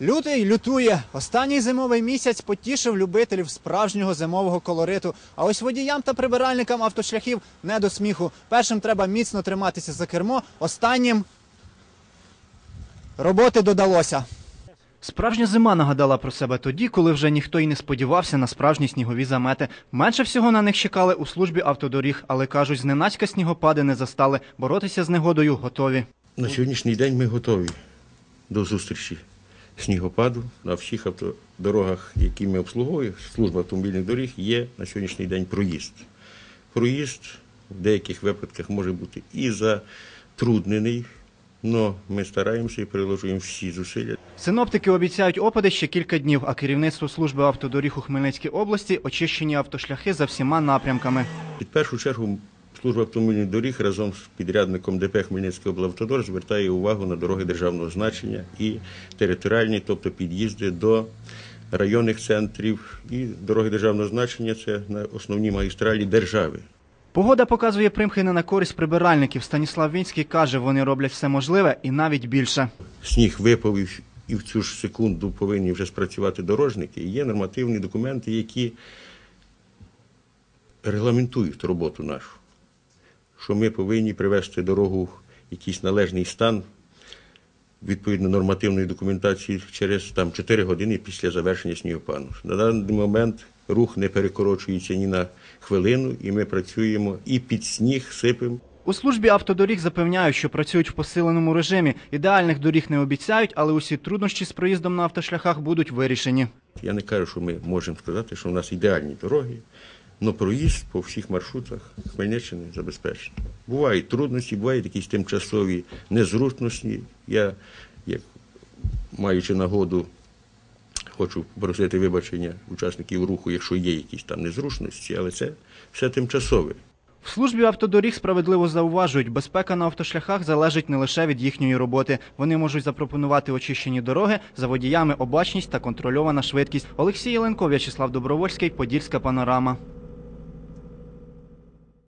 Лютий лютує. Останній зимовий місяць потішив любителів справжнього зимового колориту. А ось водіям та прибиральникам автошляхів не до сміху. Першим треба міцно триматися за кермо, останнім роботи додалося. Справжня зима нагадала про себе тоді, коли вже ніхто й не сподівався на справжні снігові замети. Менше всього на них чекали у службі автодоріг, але кажуть, зненацька снігопади не застали. Боротися з негодою готові. На сьогоднішній день ми готові до зустрічі снігопаду на всіх автодорогах, які ми обслуговуємо. Служба автомобільних доріг є на сьогоднішній день проїзд. Проїзд в деяких випадках може бути і затруднений, але ми стараємося і приложуємо всі зусилля. Синоптики обіцяють опади ще кілька днів, а керівництво служби автодоріг у Хмельницькій області очищені автошляхи за всіма напрямками. Під першу чергу служба автомобільних доріг разом з підрядником ДП Хмельницький облавтодор звертає увагу на дороги державного значення і територіальні, тобто під'їзди до районних центрів і дороги державного значення це на основні магістралі держави. Погода показує примхи не на користь прибиральників. Станіслав Вінський каже, вони роблять все можливе і навіть більше. Сніг випав і в- і в цю ж секунду повинні вже спрацювати дорожники. І є нормативні документи, які регламентують роботу нашу. Що ми повинні привести дорогу в якийсь належний стан відповідно нормативної документації через там 4 години після завершення снігопаду. На даний момент рух не перекорочується ні на хвилину, і ми працюємо і під сніг сипемо. У службі автодоріг запевняють, що працюють в посиленому режимі. Ідеальних доріг не обіцяють, але усі труднощі з проїздом на автошляхах будуть вирішені. Я не кажу, що ми можемо сказати, що у нас ідеальні дороги, але проїзд по всіх маршрутах Хмельниччини забезпечений. Бувають трудності, бувають якісь тимчасові незручності. Я, як маючи нагоду, хочу попросити вибачення учасників руху, якщо є якісь там незручності, але це все тимчасове. В службі автодоріг справедливо зауважують, безпека на автошляхах залежить не лише від їхньої роботи. Вони можуть запропонувати очищені дороги за водіями обачність та контрольована швидкість. Олексій Єленко, В'ячеслав Добровольський, Подільська панорама.